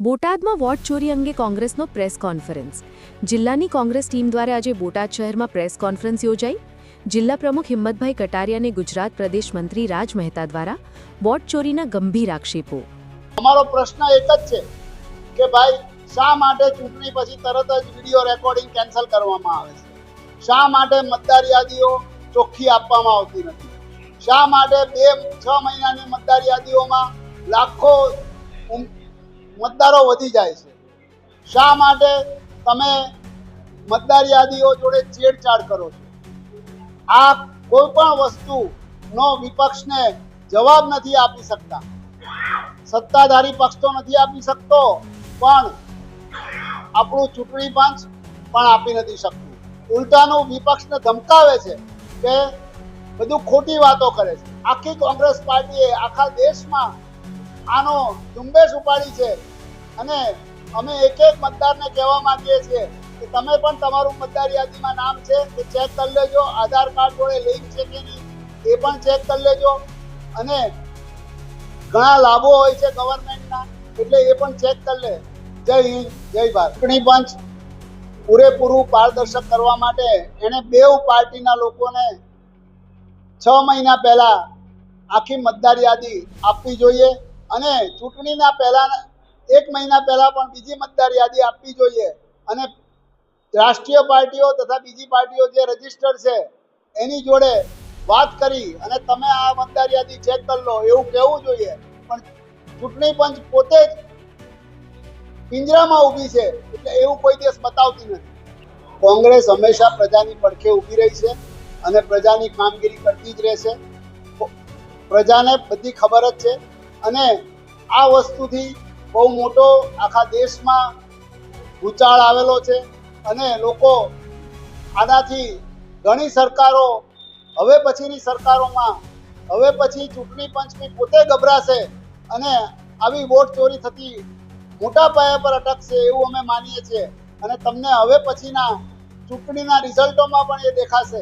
બોટાદમાં વોટ ચોરી અંગે કોંગ્રેસનો પ્રેસ કોન્ફરન્સ. જિલ્લાની કોંગ્રેસ ટીમ દ્વારા આજે બોટાદ શહેરમાં પ્રેસ કોન્ફરન્સ યોજાઈ. જિલ્લા પ્રમુખ હિંમતભાઈ કટારીયા અને ગુજરાત પ્રદેશ મંત્રી રાજ મહેતા દ્વારા વોટ ચોરીના ગંભીર આક્ષેપો. અમારો પ્રશ્ન એક જ છે કે ભાઈ, શા માટે ચૂંટણી પછી તરત જ વીડિયો રેકોર્ડિંગ કેન્સલ કરવામાં આવે છે? શા માટે મતદાર યાદીઓ ચોખ્ખી આપવામાં આવતી નથી? શા માટે બે છ મહિનાની મતદાર યાદીઓમાં લાખો મતદારો વધી જાય છે. શા માટે? તમે મતદાર યાદીઓ જોડે છેડછાડ કરો છો. આ કોઈ પણ વસ્તુનો વિપક્ષને જવાબ નથી આપી શકતા. સત્તાધારી પક્ષ તો નથી આપી શકતો, પણ આપણું ચૂંટણી પંચ પણ આપી નથી શકતું. ઉલટાનું વિપક્ષને ધમકાવે છે કે બધું ખોટી વાતો કરે છે. આખી કોંગ્રેસ પાર્ટીએ આખા દેશમાં આનો ઝુંબેશ ઉપાડી છે. અને અમે એક એક મતદારને કહેવા માંગીએ છીએ કે તમે પણ તમારું મતદાર યાદીમાં નામ છે એ ચેક કરી લેજો, આધાર કાર્ડ જોડે લિંક છે કે નહીં, એ પણ ચેક કરી લેજો. અને ઘણા લાભો હોય છે ગવર્મેન્ટના, એટલે એ પણ ચેક કરી લે. જય હિન્દ, જય ભારત. ચૂંટણી પંચ પૂરેપૂરું પારદર્શક કરવા માટે એણે બેઉ પાર્ટીના લોકોને છ મહિના પહેલા આખી મતદાર યાદી આપવી જોઈએ. અને ચૂંટણીના પહેલા એક મહિના પહેલા પણ બીજી મતદાર યાદી આપવી જોઈએ. અને રાષ્ટ્રીય પાર્ટીઓ તથા બીજી પાર્ટીઓ જે રજિસ્ટર છે, એની જોડે વાત કરી અને તમે આ મતદાર યાદી ચેક કરી લો, એવું કહેવું જોઈએ. પણ ચૂંટણી પંચ પોતે જ પિંજરામાં ઊભી છે, એટલે એવું કોઈ દિવસ બતાવતી નથી. કોંગ્રેસ હંમેશા પ્રજાની પડખે ઊભી રહી છે અને પ્રજાની કામગીરી કરતી જ રહેશે. પ્રજાને બધી ખબર જ છે અને આ વસ્તુથી બહુ મોટો આખા દેશમાં ભૂચાળ આવેલો છે અને લોકો આનાથી ઘણી સરકારો હવે પછીની સરકારોમાં, હવે પછી ચૂંટણી પંચની પોતે ગભરાશે અને આવી વોટ ચોરી થતી મોટા પાયા પર અટકશે એવું અમે માનીએ છીએ. અને તમને હવે પછીના ચૂંટણીના રિઝલ્ટોમાં પણ એ દેખાશે.